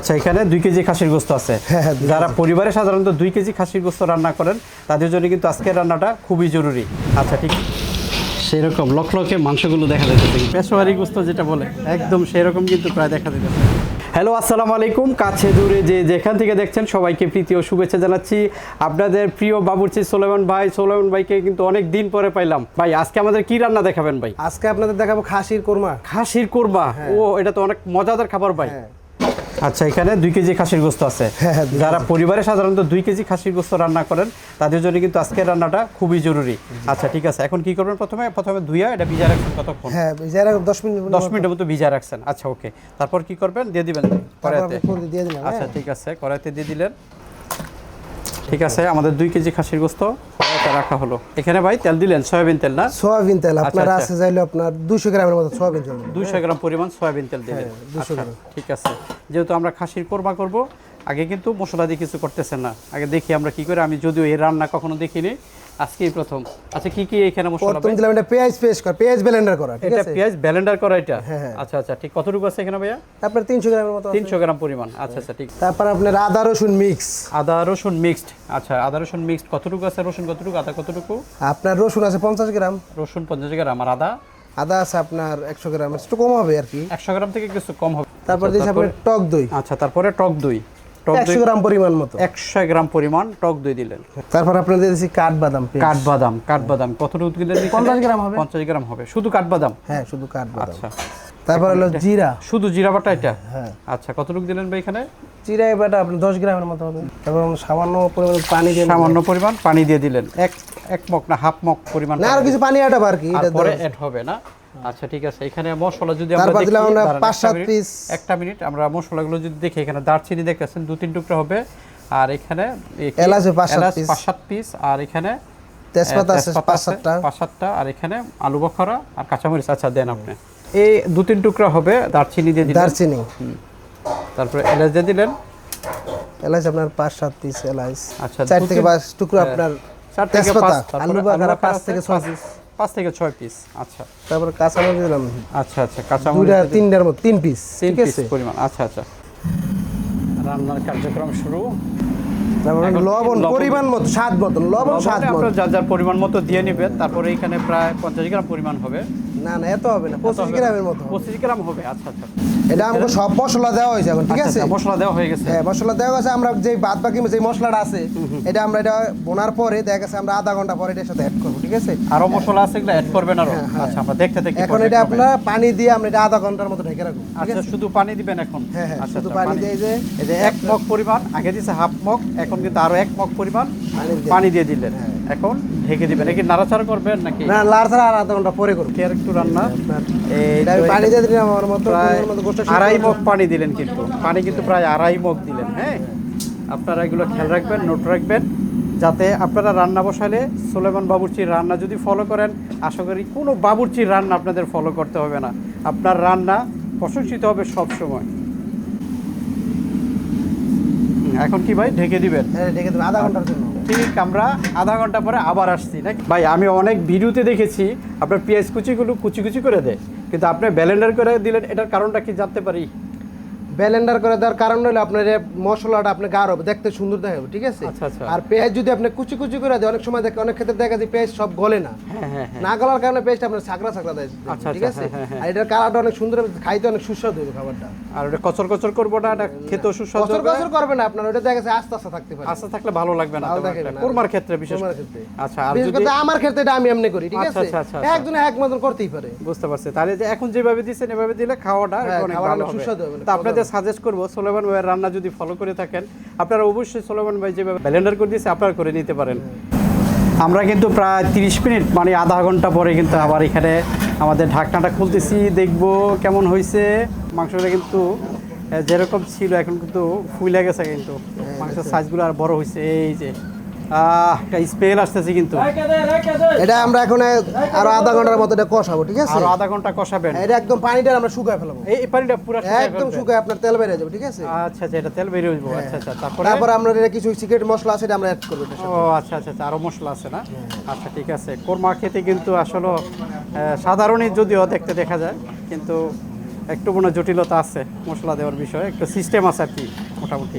আচ্ছা এখানে দুই কেজি খাসির গোস্ত আছে। হ্যাঁ, হ্যাঁ, যারা পরিবারে সাধারণত দুই কেজি খাসির গোস্ত রান্না করেন তাদের জন্য কিন্তু আজকের রান্নাটা খুবই জরুরি। আচ্ছা ঠিক। সেরকম লক্ষ লক্ষে মাংসগুলো দেখা যাচ্ছে পেশোয়ারি গোস্ত যেটা বলে একদম সেরকম কিন্তু প্রায় দেখা যাচ্ছে হ্যালো আসসালামু আলাইকুম কাছে দূরে যে যেখান থেকে দেখছেন সবাইকে প্রীতি ও শুভেচ্ছা জানাচ্ছি। আপনাদের প্রিয় বাবুর্চি সোলেমান ভাই সোলেমান ভাইকে কিন্তু অনেক দিন পরে পাইলাম। ভাই আজকে আমাদের কি রান্না দেখাবেন ভাই? আজকে আপনাদের দেখাবো খাসির কোরমা। খাসির কোরমা? ও এটা তো অনেক মজাদার খাবার ভাই। হ্যাঁ। আচ্ছা এখানে দুই কেজি খাসির গোস্ত আছে। হ্যাঁ, হ্যাঁ, যারা পরিবারে সাধারণত দুই কেজি খাসির গোস্ত রান্না করেন তাদের জন্য কিন্তু আজকের রান্নাটা খুবই জরুরি। আচ্ছা ঠিক আছে এখন কি করবেন প্রথমে? প্রথমে ধুইয়া এটা ভিজা রাখছেন কতক্ষণ? হ্যাঁ যারা দশ মিনিট দশ মিনিটের মতো ভিজা রাখছেন। আচ্ছা ওকে। তারপর কি করবেন? দিয়ে দিবেন কড়াইতে। দিয়ে দিলাম আচ্ছা হ্যাঁ। ঠিক আছে কড়াইতে দিয়ে দিলেন। ঠিক আছে আমাদের দুই কেজি খাসির গোস্ত। রাখা হলো এখানে ভাই তেল দিলেন সয়াবিন তেল না সোয়াবিন তেল আপনার আচ্ছা। আছে চাইলে আপনার দুশো গ্রামের মতো সোয়াবিন তেল দেবেন। দুইশো গ্রাম পরিমাণ সয়াবিন তেল হ্যাঁ, 200 আচ্ছা, গ্রাম। ঠিক আছে যেহেতু আমরা খাসির কোরমা করব আগে কিন্তু মশলা দিয়ে কিছু করতেছেন না আগে দেখি আমরা কি করে আমি যদিও এই রান্না কখনো দেখিনি আজকেই প্রথম। আচ্ছা কি কি এখানে মশলা প্রথম দিলাম এটা পেঁয়াজ পেস্ট করা পেঁয়াজ ব্লেন্ডার করা ঠিক আছে? এটা পেঁয়াজ ব্যালেন্ডার করা এটা? হ্যাঁ, হ্যাঁ। আচ্ছা আচ্ছা ঠিক। কতটুকু আছে এখানে ভাইয়া? আপনার তিনশো গ্রামের মতো আছে। তিনশো গ্রাম পরিমাণ। আচ্ছা আচ্ছা ঠিক। তারপর আপনার আদা রসুন মিক্স আদা রসুন মিক্সড আচ্ছা আদা রসুন মিক্সড কতটুকু আছে? রসুন কতটুকু? আদা কতটুকু? আপনার রসুন আছে পঞ্চাশ গ্রাম। রসুন পঞ্চাশ গ্রাম। আর আদা? আদা আছে আপনার একশো গ্রাম। একটু কম হবে আর কি। একশো গ্রাম থেকে কিছু কম হবে। তারপর আচ্ছা, দিয়েছি আপনার টক দই। আচ্ছা তারপরে টক দই। একশো গ্রাম পরিমাণ মতো। একশো গ্রাম পরিমাণ টক দই দিলেন। তারপর আপনার দিয়ে দিয়েছি কাঠবাদাম। কাঠবাদাম কাঠবাদাম। কতটুকু দিলেন? 50 গ্রাম হবে। পঞ্চাশ গ্রাম হবে। শুধু কাঠবাদাম? হ্যাঁ শুধু কাঠবাদাম। আচ্ছা। তারপর হলো জিরা। শুধু জিরা বাটা এটা? হ্যাঁ। আচ্ছা কতটুকু দিলেন ভাই এখানে? জিরা এবারটা আপনার দশ গ্রামের মতো হবে। এবং সামান্য পরিমাণ পানি দিয়ে সামান্য পরিমাণ পানি দিয়ে দিলেন। এক এক মগ না হাফ মগ পরিমাণ না আর কিছু পানি আটা আর কি এটা দেওয়া- অ্যাড হবে না? আচ্ছা ঠিক আছে। এখানে মশলা যদি আমরা দেখি পাঁচ সাত piece। একটা মিনিট আমরা মশলাগুলো যদি দেখি এখানে দারচিনি দেখতেছেন দু তিন টুকরা হবে। আর এখানে এলাচ পাঁচ সাত পিস আর এখানে তেজপাতা আছে পাঁচ সাতটা পাঁচ সাতটা আর এখানে আলু বখরা আর কাঁচামরিচ। আচ্ছা দেন আপনি। এই দু তিন টুকরা হবে দারচিনি দিয়ে দিলেন। দারচিনি। তারপরে এলাচ দিয়ে দিলেন। এলাচ আপনার পাঁচ সাত পিস এলাচ। আচ্ছা, চার থেকে পাঁচ টুকরো আপনার চার থেকে পাঁচ আলু বাগারা পাঁচ থেকে ছয় পিস পাঁচ থেকে ছয় পিস আচ্ছা। তারপর কাঁচামরিচ দিলাম। আচ্ছা আচ্ছা কাঁচামরিচ দুইটা তিনটার মতো তিন পিস তিন পিস পরিমাণ। আচ্ছা আচ্ছা। রান্নার কার্যক্রম শুরু। তারপরে লবণ পরিমাণ মতো স্বাদ মতন লবণ স্বাদ মতো যার যার পরিমাণ মতো দিয়ে নেবেন তারপরে এখানে প্রায় পঞ্চাশ গ্রাম পরিমাণ হবে। না না এত হবে না পঁচিশ গ্রামের মতো পঁচিশ গ্রাম হবে আচ্ছা আচ্ছা। এটা আমাকে সব মশলা দেওয়া হয়েছে এখন ঠিক আচ্ছা, আছে? আচ্ছা, মশলা দেওয়া হয়ে গেছে। হ্যাঁ মশলা দেওয়া গেছে আমরা যে বাদ বাকি যে মশলাটা আছে এটা আমরা এটা বোনার পরে দেখা গেছে আমরা আধা ঘণ্টা পরে এটার সাথে অ্যাড করব ঠিক আছে? আরও মশলা আছে এগুলো অ্যাড করবেন আরও? হ্যাঁ, হ্যাঁ। আচ্ছা আমরা দেখতে দেখতে এখন এটা আপনার পানি দিয়ে আমরা এটা আধা ঘণ্টার মতো ঢেকে রাখব আচ্ছা শুধু পানি দিবেন এখন? হ্যাঁ, হ্যাঁ, আচ্ছা, শুধু পানি দিয়ে যে- এই যে এক মগ পরিমাণ আগে দিছে হাফ মগ এখন কিন্তু আরও এক মগ পরিমাণ পানি দিয়ে- দিলেন। এখন ঢেকে দিবেন। নাকি নাড়াচাড়া করবেন নাকি? না আর আধা ঘণ্টা পরে করব। কি আর একটু রান্না। পানি দিয়ে দিলাম আমার মতো প্রায় পরিমাণ মতো গোষ্ঠ আড়াই মগ পানি দিলেন কিন্তু। পানি কিন্তু প্রায় আড়াই মগ দিলেন হ্যাঁ? আপনারা এগুলো খেয়াল রাখবেন নোট রাখবেন যাতে আপনারা রান্না বসালে সোলেমান বাবুর্চির রান্না যদি ফলো করেন আশা করি কোনো বাবুর্চির রান্না আপনাদের ফলো করতে হবে না। আপনার রান্না প্রশংসিত হবে সব সময়। এখন কি ভাই ঢেকে দিবেন? হ্যাঁ ঢেকে দেবো আধা ঘণ্টার জন্য। ঠিক, আমরা আধা ঘণ্টা পরে আবার আসছি, নাকি? ভাই, আমি অনেক ভিডিওতে দেখেছি, আপনার পেঁয়াজ কুচিগুলো কুচি কুচি করে দেয়, কিন্তু আপনি ব্যালেন্ডার করে দিলেন, এটার কারণটা কি জানতে পারি? ব্লেন্ডার করে দেওয়ার কারণ হলো আপনার মশলাটা আপনি গাঢ় হবে দেখতে সুন্দর দেখাবে ঠিক আছে? আচ্ছা, আচ্ছা। আর পেঁয়াজ যদি আপনি কুচি কুচি করে দেয় অনেক সময় দেখে অনেক ক্ষেত্রে দেখা যায় পেঁয়াজ সব গলে না। হ্যাঁ হ্যাঁ হ্যাঁ। না গলার কারণে পেঁয়াজটা আপনার ছাকরা ছাকরা দেয় আচ্ছা, ঠিক আছে? আর এটার কালারটা অনেক সুন্দর খাইতে অনেক সুস্বাদু হবে খাবারটা। আর ওটা কচর কচর করব না এটা সুস্বাদু হবে। বছর করবে না আপনার ওটা দেখা যাচ্ছে আস্তে আস্তে থাকতে পারে। আস্তে থাকলে ভালো লাগবে না। কোরমার ক্ষেত্রে বিশেষ ক্ষেত্রে। আচ্ছা আর যদি আমার ক্ষেত্রে এটা আমি এমনি করি ঠিক আছে। একজনে এক মতন করতেই পারে। বুঝতে পারছি। তাহলে যে এখন যেভাবে দিচ্ছেন এভাবে দিলে খাওয়াটা অনেক ভালো সুস্বাদু হবে, তা আপনাদের সাজেস্ট করব, সোলেমান ভাইয়ের রান্না যদি ফলো করে থাকেন, আপনারা অবশ্যই সোলেমান ভাই যেভাবে ব্যালেন্ডার করে দিয়েছে, আপনারা করে নিতে পারেন। আমরা কিন্তু প্রায় তিরিশ মিনিট মানে আধা ঘণ্টা পরে কিন্তু আবার এখানে আমাদের ঢাকনাটা খুলতেছি, দেখব কেমন হয়েছে মাংসটা কিন্তু যেরকম ছিল, এখন কিন্তু ফুলে গেছে কিন্তু। মাংসের সাইজগুলো আর বড় হয়েছে এই যে। আহ স্মেল আসতেছে কিন্তু। এটা আমরা এখন আরও আধা ঘণ্টার মতো এটা কষাবো ঠিক আছে? আরও আধা ঘণ্টা কষাবেন। এটা একদম পানিটা আমরা শুকায় ফেলাবো। এই পানিটা পুরো শুকায় একদম শুকায় আপনার তেল বেরিয়ে যাবে ঠিক আছে? আচ্ছা আচ্ছা এটা তেল বেরিয়ে হইব আচ্ছা আচ্ছা তারপরে? তারপর আমরা এটা কিছু সিক্রেট মশলা আছে এটা আমরা অ্যাড করব। ও আচ্ছা আচ্ছা আচ্ছা আরও মশলা আছে না? আচ্ছা ঠিক আছে। কোরমা খেতে কিন্তু আসলে সাধারণই যদিও দেখতে দেখা যায় কিন্তু একটু মনে জটিলতা আছে মশলা দেওয়ার বিষয়ে। একটু সিস্টেম আছে আর কি মোটামুটি।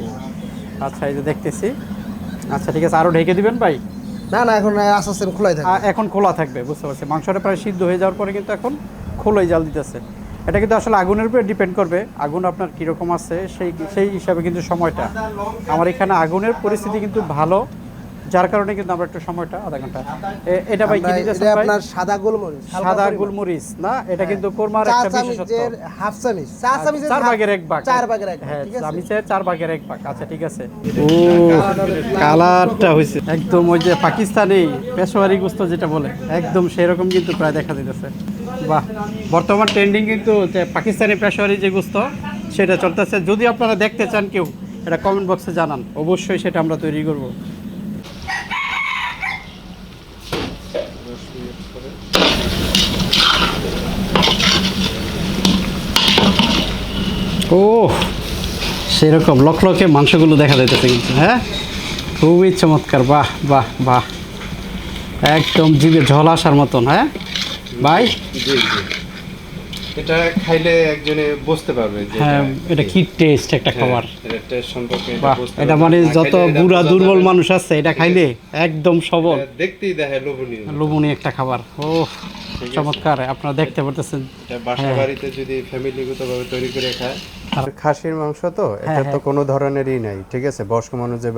আচ্ছা এই যে দেখতেছি। আচ্ছা ঠিক আছে আরও ঢেকে দিবেন ভাই? না না এখন আস্তে আস্তে খোলাই থাকবে। এখন খোলা থাকবে বুঝতে পারছি। মাংসটা প্রায় সিদ্ধ হয়ে যাওয়ার পরে কিন্তু এখন খোলাই জাল দিতেছে। এটা কিন্তু আসলে আগুনের উপরে ডিপেন্ড করবে আগুন আপনার কীরকম আছে সেই সেই হিসাবে কিন্তু সময়টা। আমার এখানে আগুনের পরিস্থিতি কিন্তু ভালো। যার কারণে কিন্তু আমরা একটু সময়টা আধা ঘণ্টা। এটা ভাই কি দিতেছেন আপনার সাদা গোলমরিচ। সাদা গোলমরিচ না? এটা কিন্তু কোরমার একটা বিশেষত্ব। হাফ চামচ। চা চামচের চার ভাগের এক ভাগ। চার ভাগের এক ভাগ, হ্যাঁ ঠিক আছে? চামিচের চার ভাগের এক ভাগ। আচ্ছা ঠিক আছে। ও কালারটা হয়েছে একদম ওই যে পাকিস্তানি পেশোয়ারি গুস্ত যেটা বলে একদম সেরকম কিন্তু প্রায় দেখা দিতেছে। বাহ বর্তমান ট্রেন্ডিং কিন্তু যে পাকিস্তানি পেশোয়ারি যে গুস্ত সেটা চলতেছে। যদি আপনারা দেখতে চান কেউ এটা কমেন্ট বক্সে জানান। অবশ্যই সেটা আমরা তৈরি করব। ও সেরকম লকলকে মাংসগুলো দেখা যাইতেছে কিন্তু হ্যাঁ? খুবই চমৎকার বাহ বাহ বাহ। একদম জিভে ঝল আসার মতন হ্যাঁ? ভাই? এটা খাইলে একজনে বুঝতে পারবে হ্যাঁ এটা কি। টেস্ট একটা খাবার। এটা মানে যত বুড়া দুর্বল মানুষ আছে এটা খাইলে একদম সবল। দেখতেই দেখে লোভনীয়। লোভনীয় একটা খাবার ও চমৎকার আপনারা দেখতে পারতেছেন। এটা বাসা হ্যাঁ। বাড়িতে যদি ফ্যামিলিগত ভাবে তৈরি করে খায়। খাসির মাংস তো এটা হ্যাঁ, তো কোনো ধরনেরই নাই ঠিক আছে? বয়স্ক মানুষ যে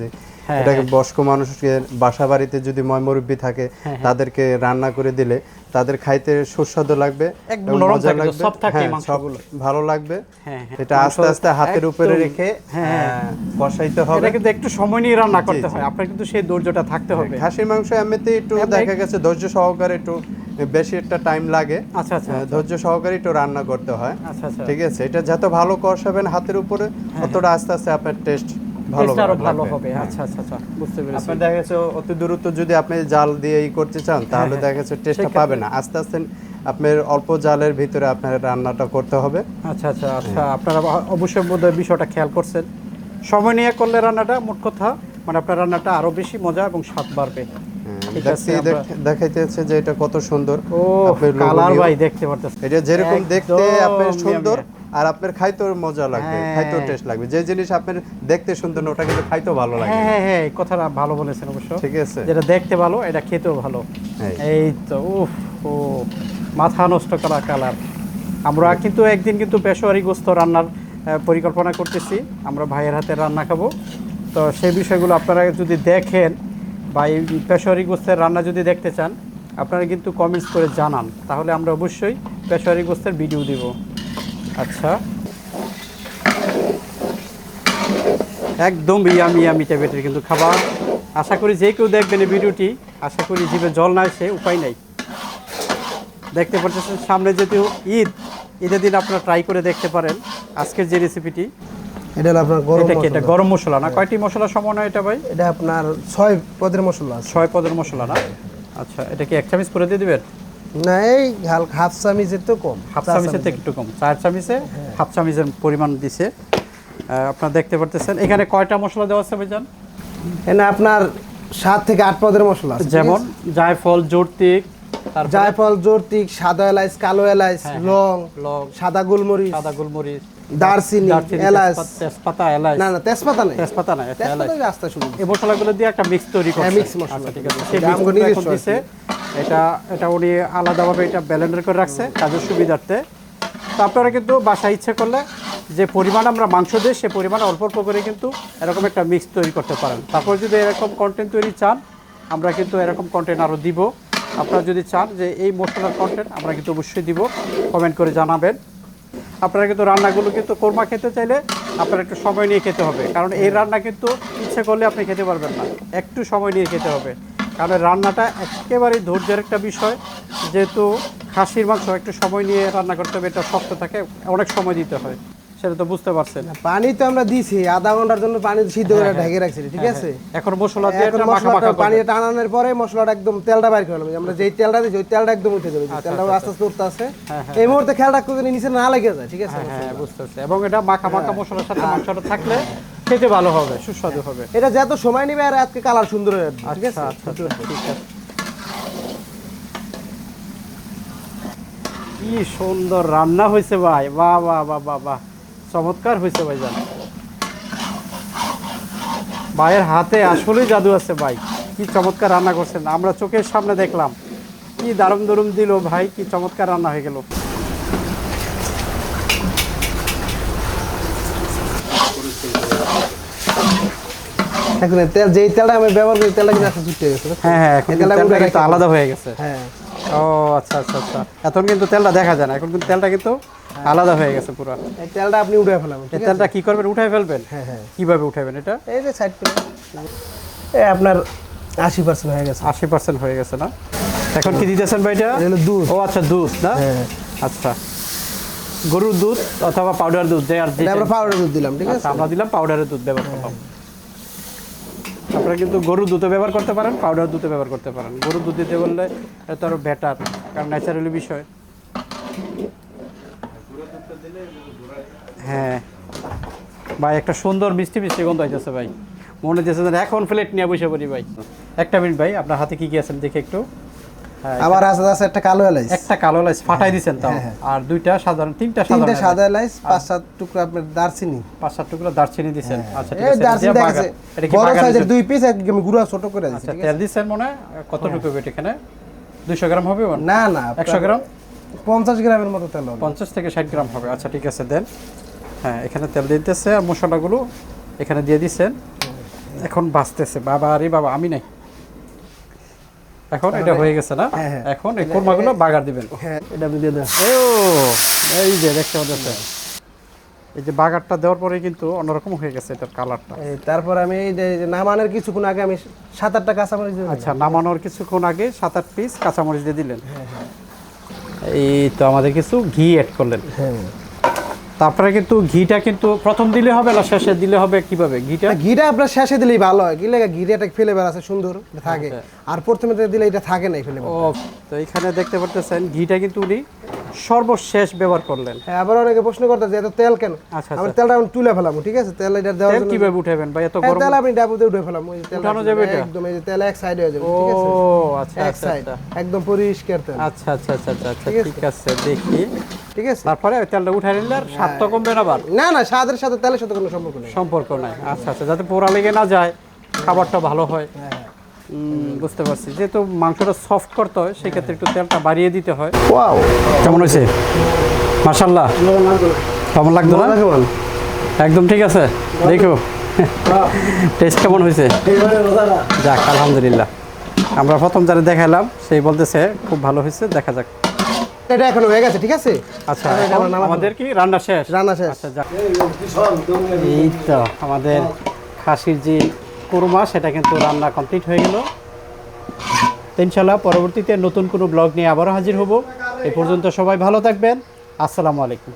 যে হ্যাঁ, এটাকে বয়স্ক মানুষকে বাসা বাড়িতে যদি ময়মুরব্বী থাকে হ্যাঁ, তাদেরকে রান্না করে দিলে তাদের খাইতে সুস্বাদু লাগবে একদম নরম মজা থাকবে, লাগবে। থাকে হ্যাঁ, সব ভালো লাগবে। হ্যাঁ, হ্যাঁ। এটা আস্তে আস্তে হাতের উপরে রেখে হ্যাঁ। বসাইতে হবে। এটা কিন্তু একটু সময় নিয়ে রান্না করতে। হয়। আপনার কিন্তু সেই ধৈর্যটা থাকতে হবে। খাসির মাংস এমনিতে একটু দেখা গেছে ধৈর্য সহকারে একটু বেশি একটা টাইম লাগে। আচ্ছা আচ্ছা ধৈর্য সহকারে একটু রান্না করতে হয়। আচ্ছা আচ্ছা। ঠিক আছে? এটা যত ভালো কষাবেন হাতের উপরে ততটা আস্তে আস্তে আপনার টেস্ট ভালো ভালো হবে। হ্যাঁ। আচ্ছা আচ্ছা আচ্ছা। বুঝতে পেরেছি। আপনার দেখা গেছে অতি দূরত্ব যদি আপনি জাল দিয়ে ই করতে চান তাহলে হ্যাঁ। দেখা গেছে টেস্টটা পাবেন না। আস্তে আস্তে আপনার অল্প জালের ভিতরে আপনার রান্নাটা করতে হবে। আচ্ছা আচ্ছা আচ্ছা। আপনারা অবশ্যই বোধহয় বিষয়টা খেয়াল করছেন। সময় নিয়ে করলে রান্নাটা মোট কথা মানে আপনার রান্নাটা আরও বেশি মজা এবং স্বাদ বাড়বে। হ্যাঁ, দেখাইতেছে যে এটা কত সুন্দর। ও কালার ভাই দেখতে পারতেছেন। এটা যেরকম দেখতে আপনার সুন্দর আর আপনার খাইতেও মজা লাগবে হ্যাঁ। খাইতেও টেস্ট লাগবে। যে জিনিস আপনার দেখতে সুন্দর না ওটা কিন্তু খাইতেও ভালো লাগে। হ্যাঁ হ্যাঁ হ্যাঁ কথাটা ভালো বলেছেন অবশ্য। ঠিক আছে। যেটা দেখতে ভালো এটা খেতেও ভালো। এই। এই তো উফ ও মাথা নষ্ট করা কালার। আমরা কিন্তু একদিন কিন্তু পেশোয়ারি গোস্ত রান্নার পরিকল্পনা করতেছি। আমরা ভাইয়ের হাতে রান্না খাব। তো সেই বিষয়গুলো আপনারা যদি দেখেন বা এই পেশোয়ারি গোস্তের রান্না যদি দেখতে চান, আপনারা কিন্তু কমেন্টস করে জানান। তাহলে আমরা অবশ্যই পেশোয়ারি গোস্তের ভিডিও দিব। আচ্ছা। একদম ইয়ামি ইয়ামি টাইপের কিন্তু খাবার। আশা করি যে কেউ দেখবেন এই ভিডিওটি আশা করি জিভে জল না আসে উপায় নাই। দেখতে পাচ্ছেন সামনে যেহেতু ঈদ, ঈদের দিন আপনারা ট্রাই করে দেখতে পারেন আজকের যে রেসিপিটি এটা আপনার গরম এটা কি এটা গরম মশলা না? কয়টি মশলা সমন্বয় এটা ভাই? এটা আপনার ছয় পদের মশলা ছয় পদের মশলা না? আচ্ছা এটা কি এক চামচ করে দিয়ে দিবেন? না এই হালকা হাফ চামিচের তো কম। হাফ চার চামিচের থেকে একটু কম। চার চামিচে হাফ চামিচের পরিমাণ দিছে। আপনারা দেখতে পারতেছেন। এখানে কয়টা মশলা দেওয়া আছে ভাইজান? এখানে আপনার সাত থেকে আট পদের মশলা আছে? যেমন জায়ফল জর্তিক জায়ফল জর্তিক সাদা এলাচ কালো এলাচ হ্যাঁ, লং লং সাদা গোলমরিচ সাদা গোলমরিচ দারচিনি এলাচ তেজপাতা- এলাচ না না তেজপাতা নেই। তেজপাতা না এটা এলাচ তেজপাতা আস্তে শুরু এই মশলাগুলো দিয়ে একটা মিক্স তৈরি করছে। হ্যাঁ, mix মশলা। আচ্ছা, ঠিক আছে। এটা সেই দিছে। এটা এটা উনি আলাদাভাবে এটা ব্লেন্ডার করে রাখছে কাজের সুবিধার্থে। তো আপনারা কিন্তু বাসা ইচ্ছে করলে যে পরিমাণ আমরা মাংস দিই সে পরিমাণ অল্প অল্প করে কিন্তু এরকম একটা মিক্স তৈরি করতে পারেন। তারপর যদি এরকম কন্টেন্ট তৈরি চান আমরা কিন্তু এরকম কন্টেন্ট আরও দিব। আপনারা যদি চান যে এই মশলার কন্টেন্ট আমরা কিন্তু অবশ্যই দিব কমেন্ট করে জানাবেন। আপনারা কিন্তু রান্নাগুলো কিন্তু কোরমা খেতে চাইলে আপনার একটু সময় নিয়ে খেতে হবে, কারণ এই রান্না কিন্তু ইচ্ছে করলে আপনি খেতে পারবেন না, একটু সময় নিয়ে খেতে হবে। কারণ রান্নাটা একেবারেই ধৈর্যের একটা বিষয়, যেহেতু খাসির মাংস একটু সময় নিয়ে রান্না করতে হবে, এটা শক্ত থাকে, অনেক সময় দিতে হয়। সেটা তো বুঝতে পারছেন। পানি তো আমরা দিছি আধা ঘণ্টার জন্য পানি সিদ্ধ করে ঢেকে রাখছি ঠিক আছে? এখন মশলা দিয়ে এটা মাখা মাখা পানি। টানানোর পরে মশলাটা একদম তেলটা বাইর করে নেব আমরা যেই তেলটা দিই ওই তেলটা একদম উঠে যাবে তেলটা আস্তে আস্তে উঠতে আছে এই মুহূর্তে খেয়াল রাখতে যেন নিচে না লেগে যায় ঠিক আছে? হ্যাঁ বুঝতে পারছি এবং এটা মাখা মাখা মশলার সাথে মাংসটা থাকলে খেতে ভালো হবে সুস্বাদু হবে। এটা যত সময় নেবে আর আজকে কালার সুন্দর হয়ে আসবে ঠিক আছে? আচ্ছা আচ্ছা আচ্ছা, ঠিক আছে। কি সুন্দর রান্না হয়েছে ভাই। বাহ বাহ বাহ বাহ বাহ। চমৎকার হয়েছে ভাই জান ভাইয়ের হাতে আসলেই জাদু আছে ভাই। কি চমৎকার রান্না করছেন। আমরা চোখের সামনে দেখলাম। কি দারুম দরুম দিল ভাই কি চমৎকার রান্না হয়ে গেল। এখন তেল যেই তেলটা আমি ব্যবহার করি তেলটা কিন্তু একটা ছুটে গেছে হ্যাঁ হ্যাঁ তেলটা। আলাদা হয়ে গেছে। হ্যাঁ। ও আচ্ছা আচ্ছা আচ্ছা। এখন কিন্তু তেলটা দেখা যায় না। এখন কিন্তু তেলটা কিন্তু আলাদা হয়ে গেছে পুরো। এই তেলটা আপনি উঠে এই তেলটা কি করবেন? উঠাই ফেলবেন? হ্যাঁ হ্যাঁ। কীভাবে উঠাবেন এটা? এই যে সাইড করে। এই আপনার আশি পার্সেন্ট হয়ে গেছে। আশি পার্সেন্ট হয়ে গেছে না? এখন কি দিতেছেন ভাইটা? এটা দুধ। ও আচ্ছা দুধ না? হ্যাঁ আচ্ছা। গরুর দুধ অথবা পাউডার দুধ যে আর আমরা পাউডার দুধ দিলাম ঠিক আছে? আচ্ছা আমরা দিলাম পাউডারের দুধ ব্যবহার করলাম। আপনারা কিন্তু গরুর দুধও ব্যবহার করতে পারেন পাউডার দুধও ব্যবহার করতে পারেন। গরুর দুধ দিতে বললে এটা আরও বেটার কারণ ন্যাচারালি বিষয়। হ্যাঁ। ভাই, একটা সুন্দর মিষ্টি মিষ্টি গন্ধ হইতেছে ভাই। মনে হচ্ছে এখন প্লেট নিয়ে বসে পড়ি ভাই। একটা মিনিট ভাই, আপনার হাতে কি কি আছেন দেখে একটু। আবার আছে আছে একটা কালো এলাইচ। একটা কালো লাইস ফাটাই দিছেন তাও। আর দুইটা সাধারণ তিনটা তিনটে সাধারণ সাদা এলাইচ পাঁচ সাত টুকরা আপনার দারচিনি। পাঁচ সাত টুকরো দারচিনি দিছেন আচ্ছা ঠিক আছে দারচিনি দেখেছে বড় সাইজের দুই পিস একদম গুঁড়া ছোট করে আচ্ছা তেল মনে হয়? কতটুকু এখানে? দুশো গ্রাম হবে না না একশো গ্রাম? পঞ্চাশ গ্রামের মতো তেল হবে। পঞ্চাশ থেকে ষাট গ্রাম হবে। আচ্ছা ঠিক আছে দেন। হ্যাঁ এখানে তেল দিতেছে আর মশলাগুলো এখানে দিয়ে দিচ্ছেন এখন বাঁচতেছে। বাবা আরে বাবা আমি নাই। এখন এটা হয়ে গেছে না? হ্যাঁ, হ্যাঁ। এখন এই কোরমাগুলো বাগার দিবেন। হ্যাঁ এটা আপনি দিয়ে দেন। ও এই যে দেখতে পাচ্ছেন। এই যে বাগারটা দেওয়ার পরে কিন্তু অন্যরকম হয়ে গেছে এটার কালারটা। এই তারপর আমি এই যে- নামানোর কিছুক্ষণ আগে আমি সাত আটটা কাঁচামরিচ দিয়ে। আচ্ছা নামানোর কিছুক্ষণ আগে সাত আট পিস কাঁচামরিচ দিয়ে দিলেন। এই তো আমাদের কিছু ঘি অ্যাড করলেন। হ্যাঁ। তারপরে কিন্তু ঘিটা কিন্তু প্রথম দিলে হবে না শেষে দিলে হবে কীভাবে? ঘিটা? ঘিটা আপনার শেষে দিলেই ভালো হয়। কি লাগে ঘিটা ফ্লেভার আছে সুন্দর থাকে। আর প্রথমে দিলে এটা থাকে না ফেলে ফ্লেভার ও তো এখানে দেখতে পারতেছেন ঘিটা কিন্তু উনি সর্বশেষ ব্যবহার করলেন। হ্যাঁ আবার অনেকে প্রশ্ন করতে যে এত তেল কেন? আচ্ছা, আমি তেলটা আমি তুলে ফেলাম ঠিক আছে? তেল এটা দেওয়ার তেল কীভাবে উঠাবেন ভাই? এত হ্যাঁ, গরম তেল আমি ডাবুতে উঠে ফেলাম ওই তেল উঠানো যাবে এটা? একদম এই যে তেল এক সাইড হয়ে যাবে ঠিক আছে? ও আচ্ছা এক আচ্ছা সাইড আচ্ছা। একদম পরিষ্কার তেল। আচ্ছা আচ্ছা আচ্ছা আচ্ছা আচ্ছা ঠিক আছে? দেখি। ঠিক আছে? তারপরে ওই তেলটা উঠাই নিলে আর স্বাদ তো কমবে না আবার। না না স্বাদের সাথে তেলের সাথে কোনো সম্পর্ক নেই। সম্পর্ক নাই। আচ্ছা আচ্ছা যাতে পোড়া লেগে না যায় খাবারটা ভালো হয়। উম, বুঝতে পারছি। যেহেতু মাংসটা সফট করতে হয় সেক্ষেত্রে একটু তেলটা বাড়িয়ে দিতে হয়। ওয়াও কেমন হয়েছে? মার্শাল্লাহ কেমন লাগতো না? একদম ঠিক আছে। দেখো। টেস্ট কেমন হয়েছে? যাক আলহামদুলিল্লাহ। আমরা প্রথম যারা দেখালাম সেই বলতেছে খুব ভালো হয়েছে দেখা যাক। এটা এখন হয়ে গেছে ঠিক আছে? আচ্ছা। আমাদের কি? রান্না শেষ? রান্না শেষ। আচ্ছা যাক। এই তো আমাদের খাসির যে কোরমা, সেটা কিন্তু রান্না কমপ্লিট হয়ে গেল। ইনশাল্লাহ পরবর্তীতে নতুন কোনো ব্লগ নিয়ে আবারও হাজির হব। এ পর্যন্ত সবাই ভালো থাকবেন। আসসালামু আলাইকুম।